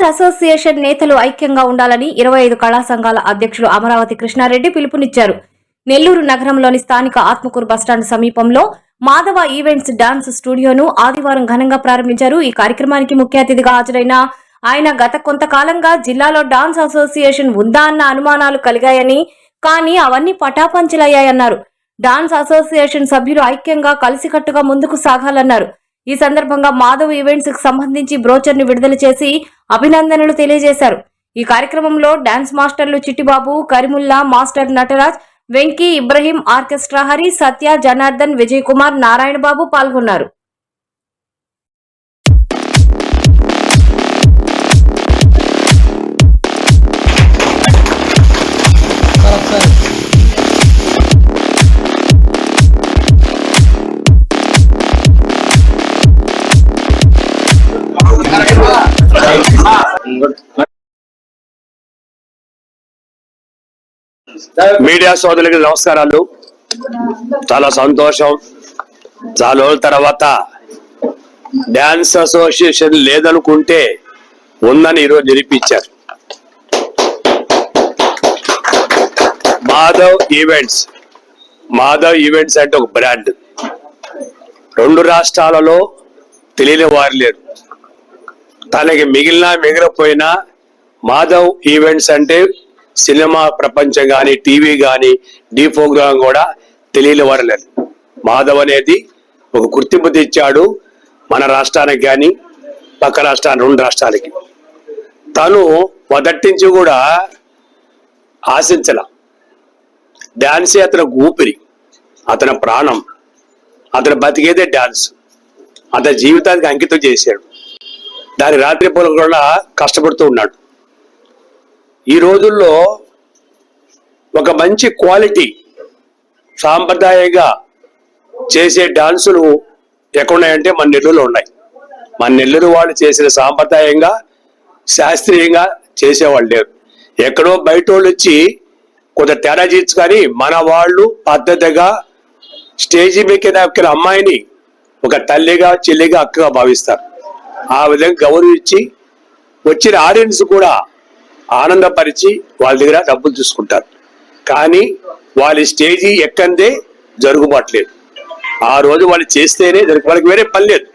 Dance association నేతలు ఐక్యంగా ఉండాలని ఇరవై ఐదు కళా సంఘాల అధ్యక్షులు అమరావతి కృష్ణారెడ్డి పిలుపునిచ్చారు. నెల్లూరు నగరంలోని స్థానిక ఆత్మకూరు బస్టాండ్ సమీపంలో మాధవ ఈవెంట్స్ డాన్స్ స్టూడియోను ఆదివారం ఘనంగా ప్రారంభించారు. ఈ కార్యక్రమానికి ముఖ్య అతిథిగా హాజరైన ఆయన గత కొంతకాలంగా జిల్లాలో డాన్స్ అసోసియేషన్ ఉందా అన్న అనుమానాలు కలిగాయని కానీ అవన్నీ పటాపంచలయ్యాయన్నారు. డాన్స్ అసోసియేషన్ సభ్యులు ఐక్యంగా కలిసికట్టుగా ముందుకు సాగాలన్నారు. ఈ సందర్భంగా మాధవ్ ఈవెంట్స్కు సంబంధించి బ్రోచర్ని విడుదల చేసి అభినందనలు తెలియజేశారు. ఈ కార్యక్రమంలో డాన్స్ మాస్టర్లు చిట్టిబాబు కరిముల్లా మాస్టర్ నటరాజ్ వెంకీ ఇబ్రహీం ఆర్కెస్ట్రా హరి సత్య జనార్దన్ విజయ్ కుమార్ నారాయణ బాబు పాల్గొన్నారు. మీడియా సోదరులకి నమస్కారాలు. చాలా సంతోషం. చాలా రోజుల తర్వాత డాన్స్ అసోసియేషన్ లేదనుకుంటే ఉందని ఈరోజు నిరూపించారు. మాధవ్ ఈవెంట్స్. మాధవ్ ఈవెంట్స్ అంటే ఒక బ్రాండ్. రెండు రాష్ట్రాలలో తెలియని వారు లేరు. తనకి మిగిలిన మిగిలిపోయినా మాధవ్ ఈవెంట్స్ అంటే సినిమా ప్రపంచం కానీ టీవీ కానీ డీ ప్రోగ్రామ్ కూడా తెలియని వారు లేరు. మాధవ్ అనేది ఒక గుర్తింపు తెచ్చాడు మన రాష్ట్రానికి కానీ పక్క రాష్ట్రానికి రెండు రాష్ట్రాలకి. తను మొదటి కూడా ఆశించల. డాన్సే అతని ఊపిరి అతని ప్రాణం అతను బతికేదే డాన్స్. అతని జీవితానికి అంకితం చేశాడు. దాని రాత్రి పూల కూడా కష్టపడుతూ ఉన్నాడు. ఈ రోజుల్లో ఒక మంచి క్వాలిటీ సాంప్రదాయంగా చేసే డాన్సులు ఎక్కడున్నాయంటే మన నెల్లూరులో ఉన్నాయి. మన నెల్లూరు వాళ్ళు చేసిన సాంప్రదాయంగా శాస్త్రీయంగా చేసేవాళ్ళు లేరు. ఎక్కడో బయట వాళ్ళు వచ్చి కొంత తేడా చేయొచ్చు కానీ మన వాళ్ళు పద్ధతిగా స్టేజీ మీద అమ్మాయిని ఒక తల్లిగా చెల్లిగా అక్కగా భావిస్తారు. ఆ విధంగా గౌరవించి వచ్చిన ఆడియన్స్ కూడా ఆనందపరిచి వాళ్ళ దగ్గర డబ్బులు తీసుకుంటారు. కానీ వాళ్ళ స్టేజీ ఎక్కందే జరుగుబాట్లేదు. ఆ రోజు వాళ్ళు చేస్తేనే జరుగు వాళ్ళకి వేరే పని లేదు.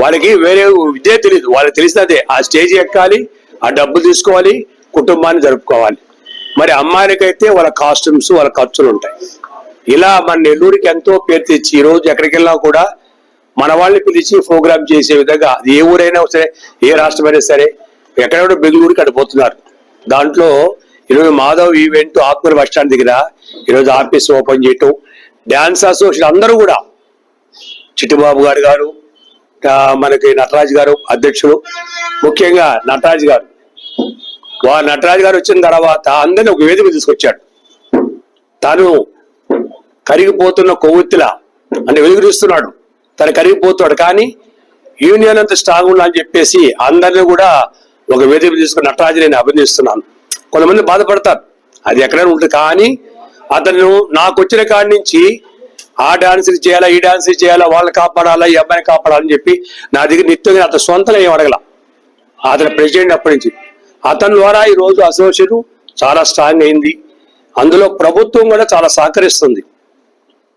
వాళ్ళకి వేరే విద్య తెలియదు వాళ్ళకి తెలిసినదే ఆ స్టేజ్ ఎక్కాలి ఆ డబ్బులు తీసుకోవాలి కుటుంబాన్ని జరుపుకోవాలి. మరి అమ్మాయిలకైతే వాళ్ళ కాస్ట్యూమ్స్ వాళ్ళ ఖర్చులు ఉంటాయి. ఇలా మన నెల్లూరుకి ఎంతో పేరు తెచ్చి ఈ రోజు ఎక్కడికి వెళ్ళినా కూడా మన వాళ్ళని పిలిచి ప్రోగ్రామ్ చేసే విధంగా అది ఏ ఊరైనా సరే ఏ రాష్ట్రమైనా సరే ఎక్కడెక్కడ బెంగళూరుకి అటు పోతున్నారు దాంట్లో ఈరోజు Madhav event Atmur bus stand దగ్గర ఈరోజు ఆఫీస్ ఓపెన్ చేయటం డాన్స్ అసోసియేషన్ అందరూ కూడా చిట్టుబాబు గారు గారు మనకి నటరాజ్ గారు అధ్యక్షులు ముఖ్యంగా నటరాజ్ గారు. వా నటరాజ్ గారు వచ్చిన తర్వాత అందరిని ఒక వేదిక తీసుకొచ్చాడు. తను కరిగిపోతున్న కొవ్వొత్తిలా అంటే వెలుగురిస్తున్నాడు తను కరిగిపోతున్నాడు. కానీ యూనియన్ అంత స్ట్రాంగ్ ఉన్నా అని చెప్పేసి అందరిని కూడా ఒక వేదిక తీసుకుని నటరాజు నేను అభినందిస్తున్నాను. కొంతమంది బాధపడతారు. అది ఎక్కడైనా ఉంటుంది కానీ అతను నాకు వచ్చిన కాడి నుంచి ఆ డాన్స్ చేయాలా ఈ డాన్స్ చేయాలా వాళ్ళని కాపాడాలా ఈ అబ్బాయిని కాపాడాలని చెప్పి నా దగ్గర నిత్యంగా అతను సొంతం ఏం అడగల. అతను ప్రెసిడెంట్ అప్పటి నుంచి. అతని ద్వారా ఈ రోజు అసోసియేషన్ చాలా స్ట్రాంగ్ అయింది. అందులో ప్రభుత్వం కూడా చాలా సహకరిస్తుంది.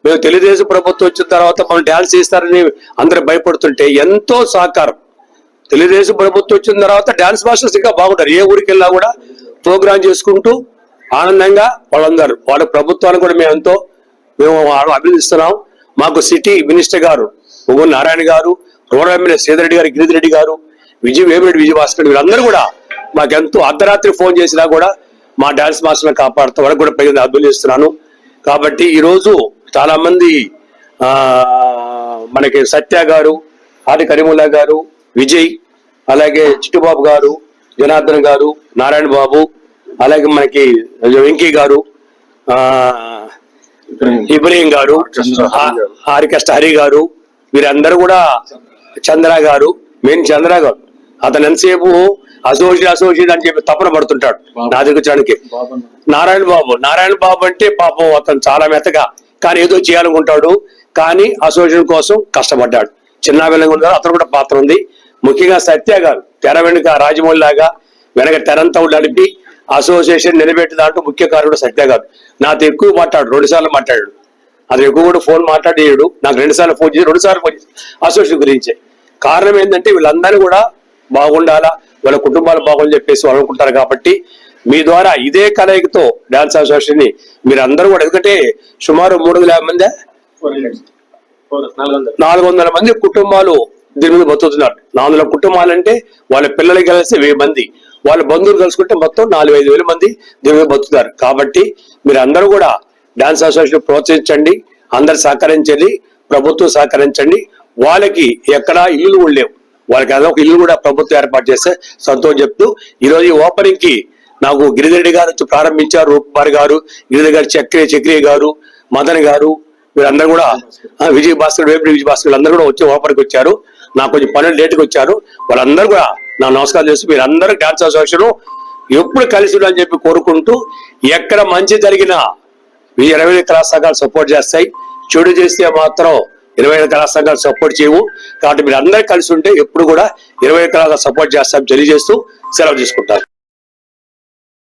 మేము తెలుగుదేశం ప్రభుత్వం వచ్చిన తర్వాత మనం డ్యాన్స్ చేస్తారని అందరూ భయపడుతుంటే ఎంతో సహకారం. తెలుగుదేశం ప్రభుత్వం వచ్చిన తర్వాత డ్యాన్స్ మాస్టర్స్ ఇంకా బాగుంటారు. ఏ ఊరికి వెళ్ళినా కూడా ప్రోగ్రామ్ చేసుకుంటూ ఆనందంగా వాళ్ళందరూ వాళ్ళ ప్రభుత్వాన్ని కూడా మేము ఎంతో మేము అభినందిస్తున్నాం. మాకు సిటీ మినిస్టర్ గారు ఉగ్గు నారాయణ గారు రూరల్ ఎమ్మెల్యే శ్రీధర్ గారు గిరిధి రెడ్డి గారు విజయ వేమిరెడ్డి విజయభాస్కర్ వీళ్ళందరూ కూడా మాకెంతో అర్ధరాత్రి ఫోన్ చేసినా కూడా మా డాన్స్ మాస్టర్ని కాపాడుతూ వాళ్ళకి కూడా ప్రజలు అభినందిస్తున్నాను. కాబట్టి ఈరోజు చాలామంది చాలా మంది మనకి సత్య గారు ఆది కరీముల్లా గారు విజయ్ అలాగే చిట్టుబాబు గారు జనార్దన్ గారు నారాయణ బాబు అలాగే మనకి వెంకీ గారు ఇబ్రహీం గారు ఆరికష్ట హరి గారు వీరందరూ కూడా చంద్ర గారు మెయిన్ చంద్ర గారు. అతను ఎంతసేపు అసోసియేట్ అసోసియేట్ అని చెప్పి తపన పడుతుంటాడు నా దగ్గర వచ్చడానికి నారాయణ బాబు. నారాయణ బాబు అంటే పాపం అతను చాలా మెత్తగా కానీ ఏదో చేయాలనుకుంటాడు కానీ అసోసియేషన్ కోసం కష్టపడ్డాడు. చిన్న విలంగా అతను కూడా పాత్ర ఉంది. ముఖ్యంగా సత్య గారు తెర వెనుక రాజమౌళి లాగా వెనక తెరంతా నడిపి అసోసియేషన్ నిలబెట్టే దాంట్లో ముఖ్య కారణుడు సత్య గారు. నాతో ఎక్కువ మాట్లాడు రెండు సార్లు మాట్లాడాడు. అది ఎక్కువ కూడా ఫోన్ మాట్లాడేయడు. నాకు రెండు సార్లు ఫోన్ చేసి రెండు సార్లు ఫోన్ చేసి అసోసియేషన్ గురించే. కారణం ఏంటంటే వీళ్ళందరూ కూడా బాగుండాలా వాళ్ళ కుటుంబాలు బాగుందని చెప్పేసి అనుకుంటారు కాబట్టి మీ ద్వారా ఇదే కలయికతో డాన్స్ అసోసియేషన్ని మీరు అందరూ కూడా ఎందుకంటే సుమారు మూడు వందల యాభై మంది? నాలుగు వందల మంది కుటుంబాలు దీని మీద బతుకుతున్నారు నాలుగు వందల కుటుంబాలు అంటే వాళ్ళ పిల్లలకి కలిసి వెయ్యి మంది వాళ్ళ బంధువులు కలుసుకుంటే మొత్తం నాలుగు ఐదు వేల మంది దీని మీద బతుకుతారు. కాబట్టి మీరు అందరూ కూడా డాన్స్ అసోసియేషన్ ప్రోత్సహించండి అందరు సహకరించండి ప్రభుత్వం సహకరించండి. వాళ్ళకి ఎక్కడా ఇల్లు కూడా లేవు. వాళ్ళకి అదొక ఇల్లు కూడా ప్రభుత్వం ఏర్పాటు చేస్తే సంతోషం చెప్తూ ఈరోజు ఈ ఓపెనింగ్కి నాకు గిరిధరెడ్డి గారు వచ్చి ప్రారంభించారు. రూపుమారి గారు గిరిధర్ గారు చక్రి చక్రియ గారు మదన్ గారు వీరందరూ కూడా విజయ విజయ్ భాస్కర్ వేపటి విజయ్ భాస్కర్ అందరూ కూడా వచ్చి ఓపెన్కి వచ్చారు. నాకు కొంచెం పనులు లేట్కి వచ్చారు. వాళ్ళందరూ కూడా నా నమస్కారం చేస్తూ మీరందరూ డాన్స్ అసోసియేషన్ ఎప్పుడు కలిసి ఉండాలని చెప్పి కోరుకుంటూ ఎక్కడ మంచి జరిగినా ఈ ఇరవై ఐదు కళా సంఘాలు సపోర్ట్ చేస్తాయి. చెడు చేస్తే మాత్రం ఇరవై ఐదు కళా సంఘాలు సపోర్ట్ చేయవు. కాబట్టి మీరు అందరూ కలిసి ఉంటే ఎప్పుడు కూడా ఇరవై ఐదు కళా సపోర్ట్ చేస్తాం తెలియజేస్తూ సెలవు తీసుకుంటారు